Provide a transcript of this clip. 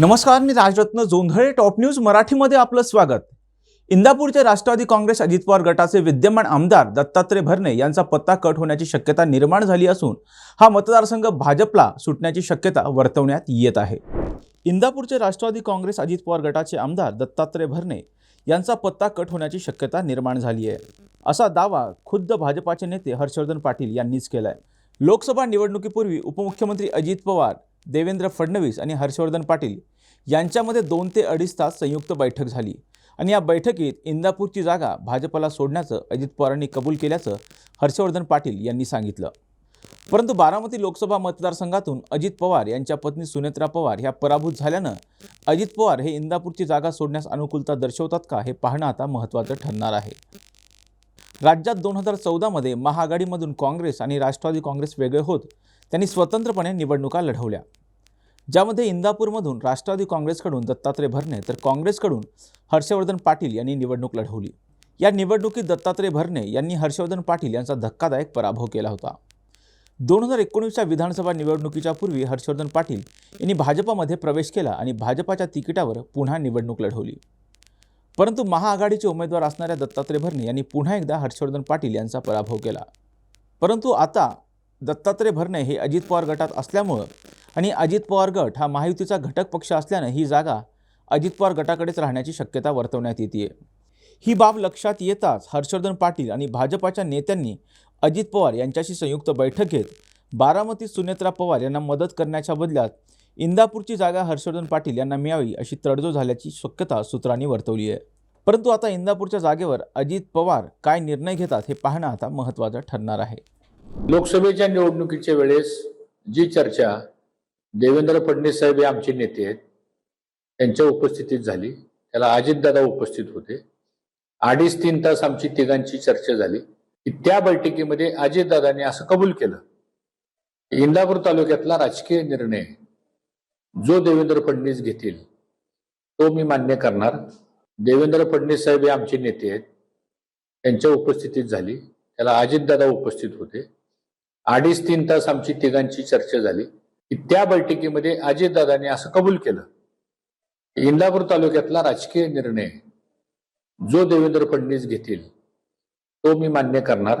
नमस्कार मी Rajratna Jondhale top news मराठीमध्ये आपलं स्वागत. इंदापूरचे राष्ट्रवादी काँग्रेस अजित पवार गटाचे विद्यमान आमदार दत्तात्रय भरणे यांचा पत्ता कट होण्याची शक्यता निर्माण झाली असून हा मतदारसंघ भाजपला सुटण्याची शक्यता वर्तवण्यात येत आहे. इंदापूरचे राष्ट्रवादी काँग्रेस अजित पवार गटाचे आमदार दत्तात्रय भरणे यांचा पत्ता कट होण्याची शक्यता निर्माण झाली आहे. असा दावा खुद्द भाजपाचे नेते हर्षवर्धन पाटील यांनीच केला आहे लोकसभा निवडणुकीपूर्वी उपमुख्यमंत्री अजित पवार देवेंद्र फडणवीस आणि हर्षवर्धन पाटील यांच्यामध्ये दोन ते अडीच तास संयुक्त बैठक झाली. आणि या बैठकीत इंदापूरची जागा भाजपला सोडण्याचं अजित पवारांनी कबूल केल्याचं हर्षवर्धन पाटील यांनी सांगितलं. परंतु बारामती लोकसभा मतदारसंघातून अजित पवार यांच्या पत्नी सुनेत्रा पवार ह्या पराभूत झाल्यानं अजित पवार हे इंदापूरची जागा सोडण्यास अनुकूलता दर्शवतात का हे पाहणं आता महत्त्वाचं ठरणार आहे. राज्यात दोन हजार चौदामध्ये महाआघाडीमधून काँग्रेस आणि राष्ट्रवादी काँग्रेस वेगळे होत त्यांनी स्वतंत्रपणे निवडणुका लढवल्या. ज्यामध्ये इंदापूरमधून राष्ट्रवादी काँग्रेसकडून दत्तात्रय भरणे तर काँग्रेसकडून हर्षवर्धन पाटील यांनी निवडणूक लढवली. या निवडणुकीत दत्तात्रय भरणे यांनी हर्षवर्धन पाटील यांचा धक्कादायक पराभव केला होता. दोन हजार एकोणीसच्या विधानसभा निवडणुकीच्या पूर्वी हर्षवर्धन पाटील यांनी भाजपामध्ये प्रवेश केला आणि भाजपाच्या तिकिटावर पुन्हा निवडणूक लढवली. परंतु महाआघाडीचे उमेदवार असणाऱ्या दत्तात्रय भरणे यांनी पुन्हा एकदा हर्षवर्धन पाटील यांचा पराभव केला. परंतु आता दत्तात्रय भरणे हे अजित पवार गटात असल्यामुळं आणि अजित पवार गट हा महायुतीचा घटक पक्ष असल्यानं ही जागा अजित पवार गटाकडेच राहण्याची शक्यता वर्तवण्यात येते ही बाब लक्षात येताच हर्षवर्धन पाटील आणि भाजपाच्या नेत्यांनी अजित पवार यांच्याशी संयुक्त बैठक घेत बारामती सुनेत्रा पवार यांना मदत करण्याच्या बदल्यात इंदापूरची जागा हर्षवर्धन पाटील यांना मिळावी अशी तडजोड झाल्याची शक्यता सूत्रांनी वर्तवली आहे. परंतु आता इंदापूरच्या जागेवर अजित पवार काय निर्णय घेतात हे पाहणं आता महत्त्वाचं ठरणार आहे. लोकसभेच्या निवडणुकीच्या वेळेस जी चर्चा देवेंद्र फडणवीस साहेब हे आमचे नेते आहेत. त्यांच्या उपस्थितीत झाली. त्याला अजितदादा उपस्थित होते. अडीच तीन तास आमची तिघांची चर्चा झाली. की त्या बैठकीमध्ये अजितदादांनी असं कबूल केलं. इंदापूर तालुक्यातला राजकीय निर्णय जो देवेंद्र फडणवीस घेतील तो मी मान्य करणार. देवेंद्र फडणवीस साहेब हे आमचे नेते आहेत. त्यांच्या उपस्थितीत झाली. त्याला अजितदादा उपस्थित होते. अडीच तीन तास आमची तिघांची चर्चा झाली. की त्या बैठकीमध्ये अजितदादांनी असं कबूल केलं. इंदापूर तालुक्यातला राजकीय निर्णय जो देवेंद्र फडणवीस घेतील तो मी मान्य करणार.